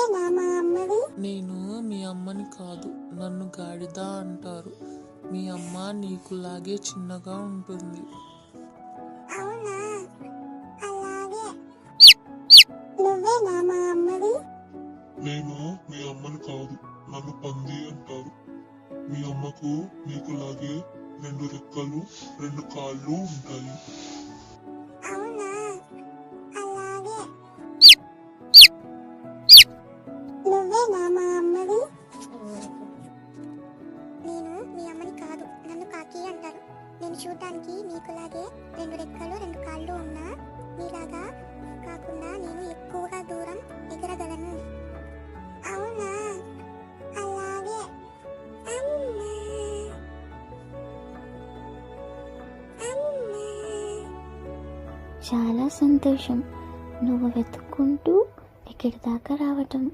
నువ్వేనా మా అమ్మవి నేను మీ అమ్మని కాదు నన్ను గాడిద అంటారు. మీ అమ్మ నీకులాగే చిన్నగా ఉంటుంది. అవునా? అలాగే. నువ్వేనా మా అమ్మవి నేను మీ అమ్మని కాదు నన్ను పంది అంటారు. మీ అమ్మకు నీకులాగే రెండు రెక్కలు రెండు కాళ్ళు ఉంటాయి. నేను మీకులాగే రెండు రెక్కలు రెండు కాళ్ళు ఉన్నా మీలాగా కాకుండా నేను ఎక్కువగా దూరం ఎగరగలను. అవునా? అలాగే. అమ్మా. అమ్మా. చాలా సంతోషం. నువ్వు వెతుక్కుంటూ ఇక్కడి దాకా రావటం.